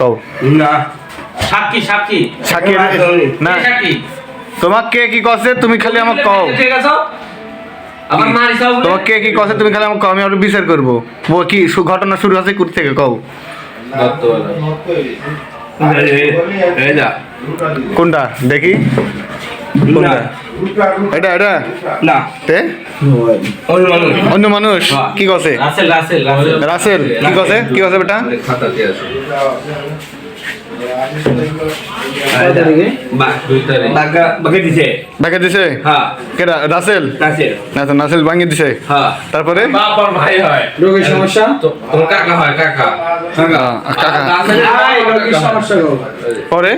কও। না সাক্ষী সাক্ষী। সাক্ষী না। সাক্ষী? তোমাক কে কি কছে তুমি খালি আমাক কও। ঠিক আছে আমার মারি সব তোমাক কে কছে তুমি খালি আমাক কও আমি আর বিচার করব। ও কি ঘটনা শুরু আছে কুর থেকে কও। কোনটা? দেখি। কোনটা? এটা এটা? না। তে? অন্য মানুষ। অন্য মানুষ? কি কছে? রাসেল রাসেল রাসেল। রাসেল কি কছে? কি কছে বেটা? হ্যাঁ। হ্যাঁ। তারপরে? হয়। সমস্যা? কাকা হয় কাকা। গো। পরে?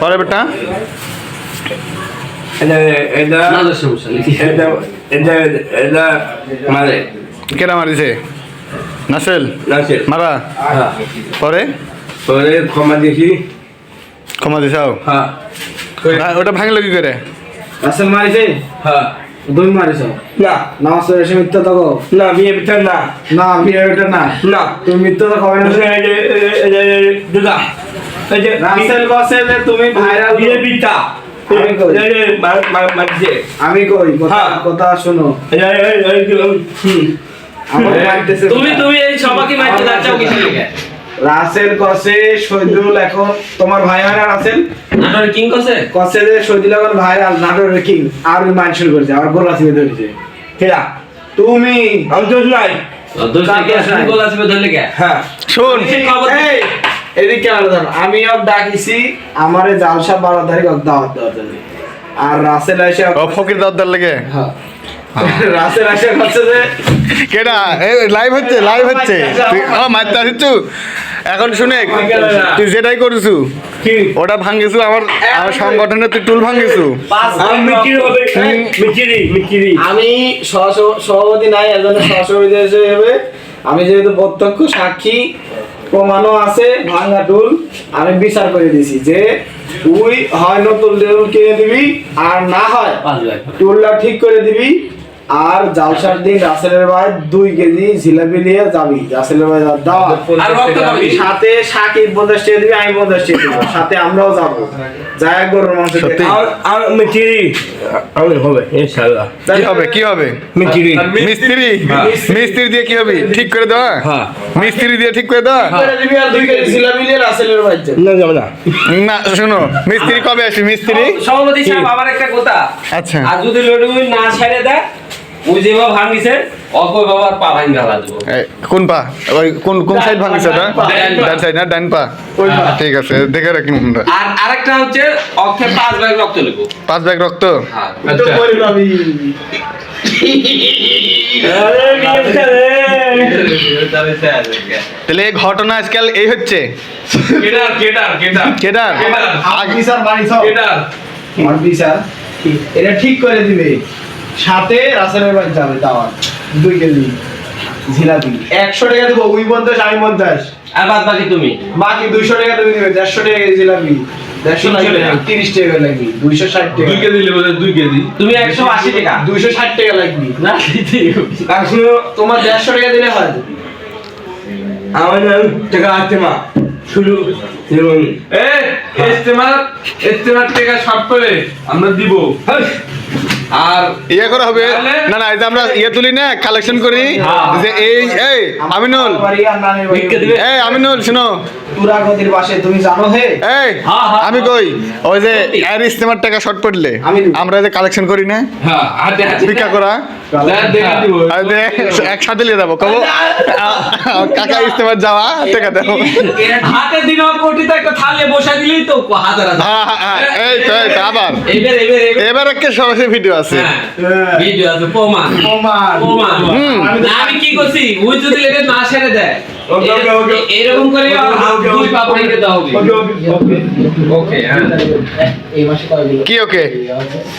পরে বেটা? কেডা মারিছে নাসেল মারা হ্যাঁ পরে পরে ক্ষমা দিছি ক্ষমা দিছাও হ্যাঁ না, ওটা ভাঙলো কি করে রাসেল মারিছে হ্যাঁ দুই মারিছ না নামাজ পড়ে এসে মিথ্যা তো না বিয়ে পিঠা না না বিয়ে এটা না না তুমি মিথ্যা তো খাবে না রাসেল বসে তুমি ভাইরাল বিয়ে পিঠা আমি কই। কথা হ্যাঁ। শোনো। তুমি তুমি এই সবাইকে মারতে যাচ্ছ কিছু রাসেল কসে শহীদুল এখন তোমার ভাই হয় না রাসেল? নাটোর কিং কছে কসে যে শহীদুল এখন ভাইরাল নাটোরের কিং আর ওই মাইন্ড শুরু করেছে আর গোলা চিনে ধরেছে। কেডা তুমি আমি তো নাই থেকে শুরু ধরলে কে? হ্যাঁ। শোন খবর? এদিকে আমি অব ডাকিছি আমারে জালসা বারো তারিখ অব দাওয়াত দেওয়ার জন্য। আর রাসেল এসে ও ফকির দাদার লাগে? হ্যাঁ। রাসেল এসে করছে যে কেডা? লাইভ হচ্ছে লাইভ হচ্ছে। তুই ও মারতে আসিছু এখন শুনে তুই যেটাই করছু কি? ওটা ভাঙ্গিছু আমার আমার সংগঠনে তুই টুল ভাঙ্গিছু আমি মিচিরি হবে হুম। মিচিরি মিচিরি আমি সহ- সভাপতি নাই একজনের সহসভাপতি হিসেবে। আমি যেহেতু প্রত্যক্ষ সাক্ষী প্রমাণও আছে ভাঙ্গা টুল আমি বিচার করে দিছি যে তুই হয় নতুন টুল কিনে দিবি আর না হয় টুলটা ঠিক করে দিবি আর জালসার দিন রাসেলের ভাই দুই কেজি জিলাপি নিয়ে যাবি। রাসেলের ভাই দাওয়া আর রক্ত পাবি সাথে সাকিব পঞ্চাশ টাকা দিবি আমি পঞ্চাশ টাকা দিব। সাথে আমরাও যাব। যাই গরুর মাংস আর মিচিরি আমি হবে? ইনশাআল্লাহ। কি হবে? কি হবে? মিচিরি মিস্ত্রি মিস্ত্রি দিয়ে কি হবে? ঠিক করে দেওয়া? হ্যাঁ। মিস্ত্রি দিয়ে ঠিক করে দেওয়া? করে দিবি আর দুই কেজি জিলাপি নিয়ে রাসেলের ভাই না যাবে না। না শোনো মিস্ত্রি কবে আসবে? মিস্ত্রি সভাপতি সাহেব আবার একটা কথা। আচ্ছা। আর যদি লড়ু না ছেড়ে দেয় ওই যে বাবা ভাঙিছে অকই বাবার পা ভাঙি গালা দেবো। কোন পা? ওই কোন কোন সাইড ভাঙিছে ওটা? ডান সাইড না ডান পা? ওই পা। ঠিক আছে দেখে রাখি আমরা আর আরেকটা হচ্ছে অক্ষে পাঁচ ব্যাগ রক্ত লেবো। পাঁচ ব্যাগ রক্ত? হ্যাঁ। তো করে পাবি। আরে বিয়ে পিঠা রে তাহলে এই ঘটনা আজকাল এই হচ্ছে? কেডার দিবে। সাথে রাসেলের ভাই যাবে দাওয়াত দুই কেজি। জিলাপি একশো টাকা দেবো উই পঞ্চাশ আমি পঞ্চাশ। আর বাদ বাকি তুমি? বাকি দুইশো টাকা তুমি দিবে দেড়শো টাকা কেজি জিলাপি দেড়শো টাকা। তিরিশ টাকা লাগবে দুইশো ষাট টাকা। দুই কেজি নেব দুই কেজি। তুমি একশো আশি টাকা। দুইশো ষাট টাকা লাগবে। না তোমার দেড়শো টাকা দিলে হয়। আমার টাকা আছে মা শুরু যেমন এ ইস্তেমার ইস্তেমার টাকা শর্ট করে আমরা দিব। আর ইয়ে করা হবে। না না এই যে আমরা ইয়ে তুলি না কালেকশন করি। হ্যাঁ। যে এই এই আমিনুল। আমিনুল শুনো। তুরাগতির পাশে তুমি জানো হে? এই হ্যাঁ, হ্যাঁ, আমি কই? ওই যে সত্যি। এর ইস্তেমার টাকা শর্ট পড়লে আমরা যে কালেকশন করি না? ভিক্ষা একসাথে নিয়ে যাব কব। কাকা ইস্তেমার যাওয়া টাকা দেবো হাতে দিন কোটিতে একটা থালে বসা দিলেই তো হাজার হাজার। হ্যাঁ হ্যাঁ হ্যাঁ, এই তো এই আবার। এবার এবার এবার। এবার একটা সরাসরি ভিডিও আছে। হ্যাঁ ভিডিও আছে প্রমাণ। প্রমাণ। প্রমাণ। আমি কি করছি? ওই যদি এটা না ছেড়ে দেয় ওকে, ওকে, ওকে। এরকম করে ওকে, ওকে, দুই ওকে। পা ভাঙিয়ে ওকে ওকে ওকে ওকে। হ্যাঁ। এই মাসে কি ওকে?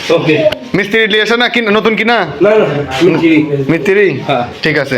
ওকে। মিস্ত্রি লিয়েছে না কি নতুন কিনা? না না মিস্ত্রি? হ্যাঁ। ঠিক আছে।